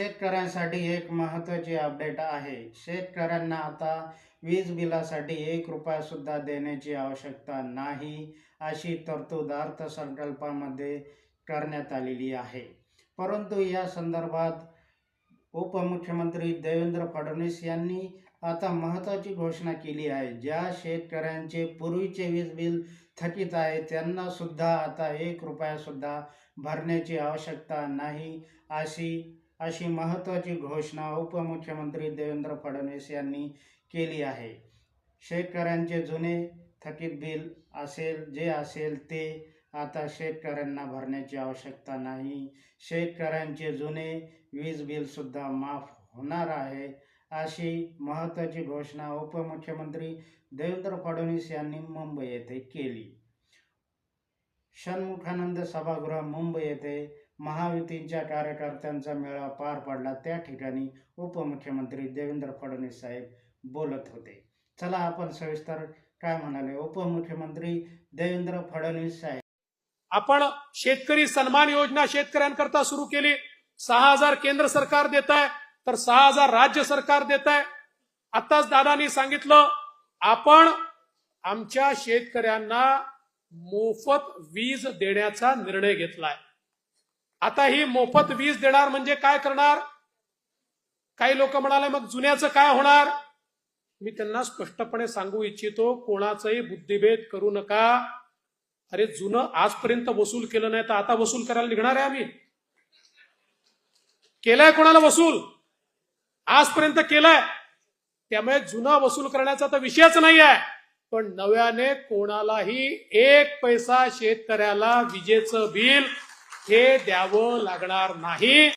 शेतकऱ्यांसाठी एक महत्त्वाची अपडेट आहे. शेतकऱ्यांना आता वीज बिलासाठी एक रुपयासुद्धा देण्याची आवश्यकता नाही अशी तरतूद अर्थसंकल्पामध्ये करण्यात आलेली आहे. परंतु या संदर्भात उपमुख्यमंत्री देवेंद्र फडणवीस यांनी आता महत्त्वाची घोषणा केली आहे. ज्या शेतकऱ्यांचे पूर्वीचे वीज बिल थकीत आहे त्यांनासुद्धा आता एक रुपयासुद्धा भरण्याची आवश्यकता नाही अशी अशी महत्त्वाची घोषणा उपमुख्यमंत्री देवेंद्र फडणवीस यांनी केली आहे. शेतकऱ्यांचे जुने थकीत बिल असेल जे असेल ते आता शेतकऱ्यांना भरण्याची आवश्यकता नाही. शेतकऱ्यांचे जुने वीज बिलसुद्धा माफ होणार आहे अशी महत्त्वाची घोषणा उपमुख्यमंत्री देवेंद्र फडणवीस यांनी मुंबई येथे केली. षण्मुखानंद सभागृह मुंबई येथे महायुतींच्या कार्यकर्त्यांचा मेळावा पार पडला. त्या ठिकाणी उपमुख्यमंत्री देवेंद्र फडणवीस साहेब बोलत होते. चला आपण सविस्तर काय म्हणाले? उपमुख्यमंत्री देवेंद्र फडणवीस साहेब. आपण शेतकरी सन्मान योजना शेतकऱ्यांकरता सुरू केली. सहा हजार केंद्र सरकार देत आहे तर सहा हजार राज्य सरकार देत आहे. आताच दादानी सांगितलं आपण आमच्या शेतकऱ्यांना मोफत वीज देण्याचा निर्णय घेतलाय. आता ही मोफत वीज देणार म्हणजे काय करणार? काही लोक म्हणाले मग जुन्याचं काय होणार? मी त्यांना स्पष्टपणे सांगू इच्छितो कोणाचाही बुद्धिभेद करू नका. अरे जुनं आजपर्यंत वसूल केलं नाही तर आता वसूल करायला निघणार आहे आम्ही. केलाय कोणाला वसूल? आजपर्यंत केलाय. त्यामुळे जुना वसूल करण्याचा तर विषयच नाही आहे पण नव्याने कोणालाही एक पैसा शेतकऱ्याला विजेचं बिल हे द्यावं लागणार नाही.